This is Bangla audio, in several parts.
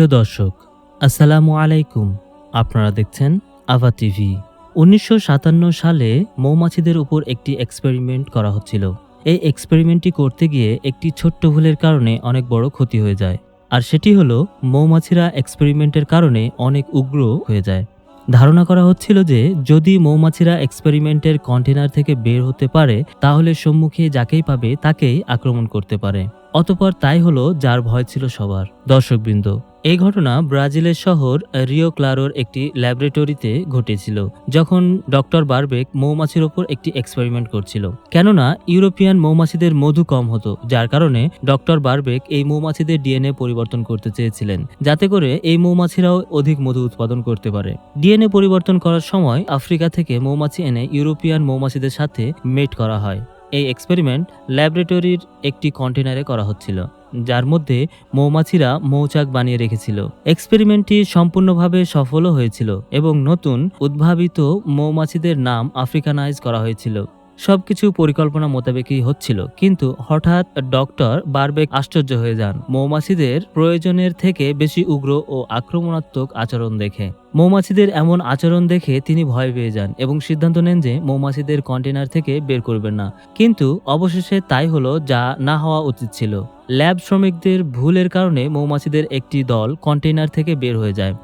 প্রিয় দর্শক, আসসালামু আলাইকুম। আপনারা দেখছেন আভা টিভি। উনিশশো সাতান্ন সালে মৌমাছিদের উপর একটি এক্সপেরিমেন্ট করা হচ্ছিল। এই এক্সপেরিমেন্টটি করতে গিয়ে একটি ছোট্ট ভুলের কারণে অনেক বড় ক্ষতি হয়ে যায়। আর সেটি হলো, মৌমাছিরা এক্সপেরিমেন্টের কারণে অনেক উগ্র হয়ে যায়। ধারণা করা হচ্ছিল যে, যদি মৌমাছিরা এক্সপেরিমেন্টের কন্টেনার থেকে বের হতে পারে, তাহলে সম্মুখে যাকেই পাবে তাকেই আক্রমণ করতে পারে। অতপর তাই হলো যার ভয় ছিল সবার। দর্শকবৃন্দ, এই ঘটনা ব্রাজিলের শহর রিও ক্লারোর একটি ল্যাবরেটরিতে ঘটেছিল, যখন ডক্টর বারবেক মৌমাছির ওপর একটি এক্সপেরিমেন্ট করছিল। কেননা, ইউরোপিয়ান মৌমাছিদের মধু কম হতো, যার কারণে ডক্টর বারবেক এই মৌমাছিদের ডিএনএ পরিবর্তন করতে চেয়েছিলেন, যাতে করে এই মৌমাছিরাও অধিক মধু উৎপাদন করতে পারে। ডিএনএ পরিবর্তন করার সময় আফ্রিকা থেকে মৌমাছি এনে ইউরোপিয়ান মৌমাছিদের সাথে মেট করা হয়। এই এক্সপেরিমেন্ট ল্যাবরেটরির একটি কন্টেনারে করা হচ্ছিল, যার মধ্যে মৌমাছিরা মৌচাক বানিয়ে রেখেছিল। এক্সপেরিমেন্টটি সম্পূর্ণভাবে সফলও হয়েছিল এবং নতুন উদ্ভাবিত মৌমাছিদের নাম আফ্রিকানাইজ করা হয়েছিল। সবকিছু পরিকল্পনা মোতাবেকই হচ্ছিল, কিন্তু হঠাৎ ডক্টর বারবেক আশ্চর্য হয়ে যান। মৌমাছিদের প্রয়োজনের থেকে বেশি উগ্র ও আক্রমণাত্মক আচরণ দেখে। মৌমাছিদের এমন আচরণ দেখে তিনি ভয় পেয়ে যান এবং সিদ্ধান্ত নেন যে মৌমাছিদের কন্টেনার থেকে বের করবেন না। কিন্তু অবশেষে তাই হলো যা না হওয়া উচিত ছিল। ল্যাব শ্রমিকদের ভুলের কারণে মৌমাছিদের একটি দল কন্টেনার থেকে বের হয়ে যায়।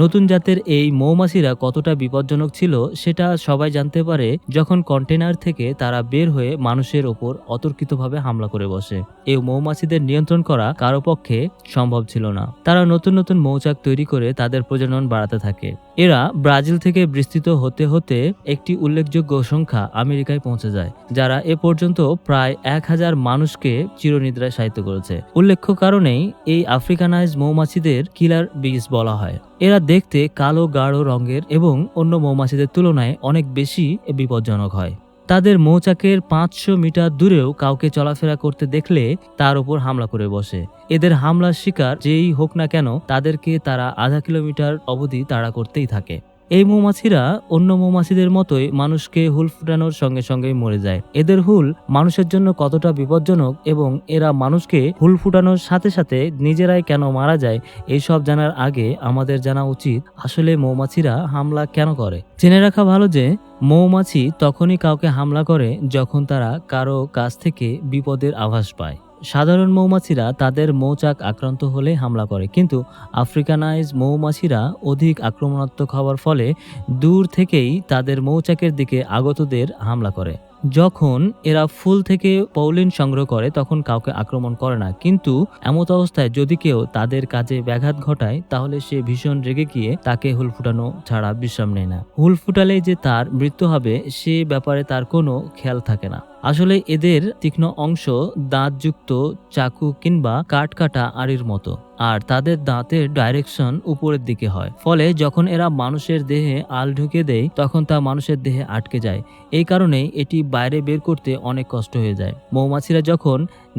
নতুন জাতের এই মৌমাছিরা কতটা বিপজ্জনক ছিল সেটা সবাই জানতে পারে যখন কন্টেনার থেকে তারা বের হয়ে মানুষের ওপর অতর্কিতভাবে হামলা করে বসে। এই মৌমাছিদের নিয়ন্ত্রণ করা কারও পক্ষে সম্ভব ছিল না। তারা নতুন নতুন মৌচাক তৈরি করে তাদের প্রজনন বাড়াতে থাকে। এরা ব্রাজিল থেকে বিস্তৃত হতে হতে একটি উল্লেখযোগ্য সংখ্যা আমেরিকায় পৌঁছে যায়, যারা এ পর্যন্ত প্রায় এক হাজার মানুষকে চিরনিদ্রায় সাহিত্য করেছে। উল্লেখ্য কারণেই এই আফ্রিকানাইজ মৌমাছিদের কিলার বিস বলা হয়। এরা দেখতে কালো, গাঢ় রঙের এবং অন্য মৌমাছিদের তুলনায় অনেক বেশি বিপজ্জনক হয়। তাদের মৌচাকের পাঁচশো মিটার দূরেও কাউকে চলাফেরা করতে দেখলে তার উপর হামলা করে বসে। এদের হামলার শিকার যেই হোক না কেন, তাদেরকে তারা আধা কিলোমিটার অবধি তাড়া করতেই থাকে। এই মৌমাছিরা অন্য মৌমাছিদের মতোই মানুষকে হুল ফুটানোর সঙ্গে সঙ্গেই মরে যায়। এদের হুল মানুষের জন্য কতটা বিপজ্জনক এবং এরা মানুষকে হুল ফুটানোর সাথে সাথে নিজেরাই কেন মারা যায়, এইসব জানার আগে আমাদের জানা উচিত আসলে মৌমাছিরা হামলা কেন করে। জেনে রাখা ভালো যে মৌমাছি তখনই কাউকে হামলা করে যখন তারা কারও কাছ থেকে বিপদের আভাস পায়। সাধারণ মৌমাছিরা তাদের মৌচাক আক্রান্ত হলে হামলা করে, কিন্তু আফ্রিকানাইজ মৌমাছিরা অধিক আক্রমণাত্মক হওয়ার ফলে দূর থেকেই তাদের মৌচাকের দিকে আগতদের হামলা করে। যখন এরা ফুল থেকে পৌলিন সংগ্রহ করে, তখন কাউকে আক্রমণ করে না, কিন্তু এমত অবস্থায় যদি কেউ তাদের কাজে ব্যাঘাত ঘটায়, তাহলে সে ভীষণ রেগে গিয়ে তাকে হুল ফুটানো ছাড়া বিশ্রাম নেয় না। হুল ফুটালে যে তার মৃত্যু হবে, সে ব্যাপারে তার কোনো খেয়াল থাকে না। আসলে এদের তীক্ষ্ণ অংশ দাঁতযুক্ত চাকু কিংবা কাটকাটা আড়ির মতো, আর তাদের দাঁতের ডাইরেকশন উপরের দিকে হয়। ফলে যখন এরা মানুষের দেহে আল ঢুকে দেয়, তখন তা মানুষের দেহে আটকে যায়। এই কারণেই এটি বাইরে বের করতে অনেক কষ্ট হয়ে যায়। মৌমাছিরা যখন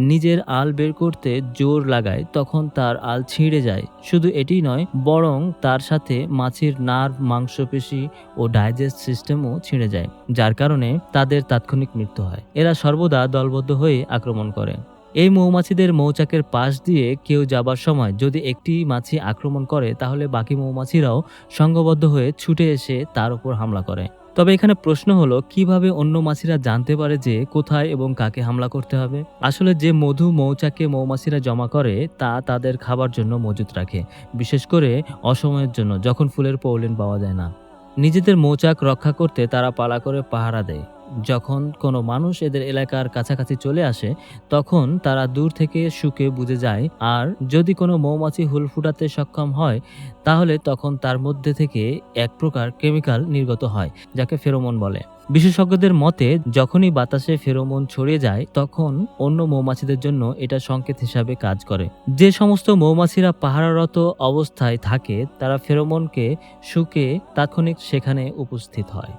নিজের আল বের করতে জোর লাগায়, তখন তার আল ছিঁড়ে যায়। শুধু এটি নয়, বরং তার সাথে মাছির নার্ভ, মাংসপেশি ও ডাইজেস্ট সিস্টেমও ছিঁড়ে যায়, যার কারণে তাদের তাৎক্ষণিক মৃত্যু হয়। এরা সর্বদা দলবদ্ধ হয়ে আক্রমণ করে। এই মৌমাছিদের মৌচাকের পাশ দিয়ে কেউ যাবার সময় যদি একটি মাছি আক্রমণ করে, তাহলে বাকি মৌমাছিরাও সংঘবদ্ধ হয়ে ছুটে এসে তার উপর হামলা করে। তবে এখানে প্রশ্ন হলো, কীভাবে অন্য মাছিরা জানতে পারে যে কোথায় এবং কাকে হামলা করতে হবে? আসলে যে মধু মৌচাকে মৌমাছিরা জমা করে, তা তাদের খাবার জন্য মজুত রাখে, বিশেষ করে অসময়ের জন্য, যখন ফুলের পৌলেন পাওয়া যায় না। নিজেদের মৌচাক রক্ষা করতে তারা পালা করে পাহারা দেয়। যখন কোনো মানুষ এদের এলাকার কাছাকাছি চলে আসে, তখন তারা দূর থেকে শুকে বুঝে যায়। আর যদি কোনো মৌমাছি হুল ফুটাতে সক্ষম হয়, তাহলে তখন তার মধ্যে থেকে এক প্রকার কেমিক্যাল নির্গত হয়, যাকে ফেরোমন বলে। বিশেষজ্ঞদের মতে, যখনই বাতাসে ফেরোমন ছড়িয়ে যায়, তখন অন্য মৌমাছিদের জন্য এটা সংকেত হিসাবে কাজ করে। যে সমস্ত মৌমাছিরা পাহারারত অবস্থায় থাকে, তারা ফেরোমনকে শুকে তাৎক্ষণিক সেখানে উপস্থিত হয়।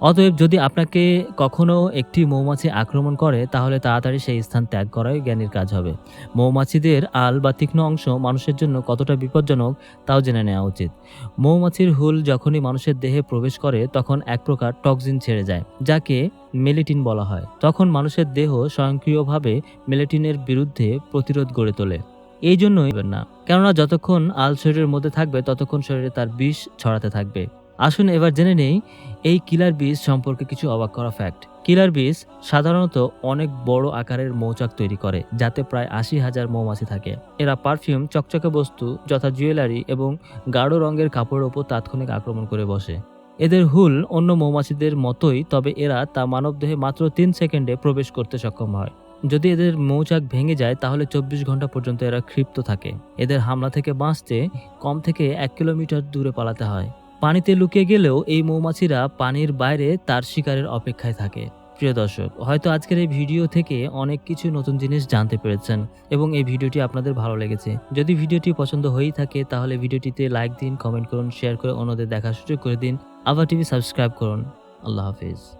অতএব যদি আপনাকে কখনো একটি মৌমাছি আক্রমণ করে, তাহলে তাড়াতাড়ি সেই স্থান ত্যাগ করাই জ্ঞানীর কাজ হবে। মৌমাছিদের আল বা তীক্ষ্ণ অংশ মানুষের জন্য কতটা বিপজ্জনক, তাও জেনে নেওয়া উচিত। মৌমাছির হুল যখনই মানুষের দেহে প্রবেশ করে, তখন এক প্রকার টক্সিন ছেড়ে যায়, যাকে মেলেটিন বলা হয়। তখন মানুষের দেহ স্বয়ংক্রিয়ভাবে মেলেটিনের বিরুদ্ধে প্রতিরোধ গড়ে তোলে। এই জন্যই না, কেননা যতক্ষণ আল শরীরের মধ্যে থাকবে, ততক্ষণ শরীরে তার বিষ ছড়াতে থাকবে। আসুন এবার জেনে নেই, এই কিলার বিষ সম্পর্কে কিছু অবাক করা ফ্যাক্ট কিলার বিষ সাধারণত অনেক বড় আকারের মৌচাক তৈরি করে, যাতে প্রায় আশি হাজার মৌমাছি থাকে। এরা পারফিউম, চকচকে বস্তু, যথা জুয়েলারি এবং গাঢ় রঙের কাপড়ের ওপর তাৎক্ষণিক আক্রমণ করে বসে। এদের হুল অন্য মৌমাছিদের মতোই, তবে এরা তা মানবদেহে মাত্র তিন সেকেন্ডে প্রবেশ করতে সক্ষম হয়। যদি এদের মৌচাক ভেঙে যায়, তাহলে চব্বিশ ঘণ্টা পর্যন্ত এরা ক্ষিপ্ত থাকে। এদের হামলা থেকে বাঁচতে কম থেকে এক কিলোমিটার দূরে পালাতে হয়। পানিতে লুকিয়ে গেলেও এই মৌমাছিরা পানির বাইরে তার শিকারের অপেক্ষায় থাকে। প্রিয় দর্শক, হয়তো আজকের এই ভিডিও থেকে অনেক কিছু নতুন জিনিস জানতে পেরেছেন এবং এই ভিডিওটি আপনাদের ভালো লেগেছে। যদি ভিডিওটি পছন্দ হয়েই থাকে, তাহলে ভিডিওটিতে লাইক দিন, কমেন্ট করুন, শেয়ার করে অন্যদের দেখার সুযোগ করে দিন। আবার টিভি সাবস্ক্রাইব করুন। আল্লাহ হাফিজ।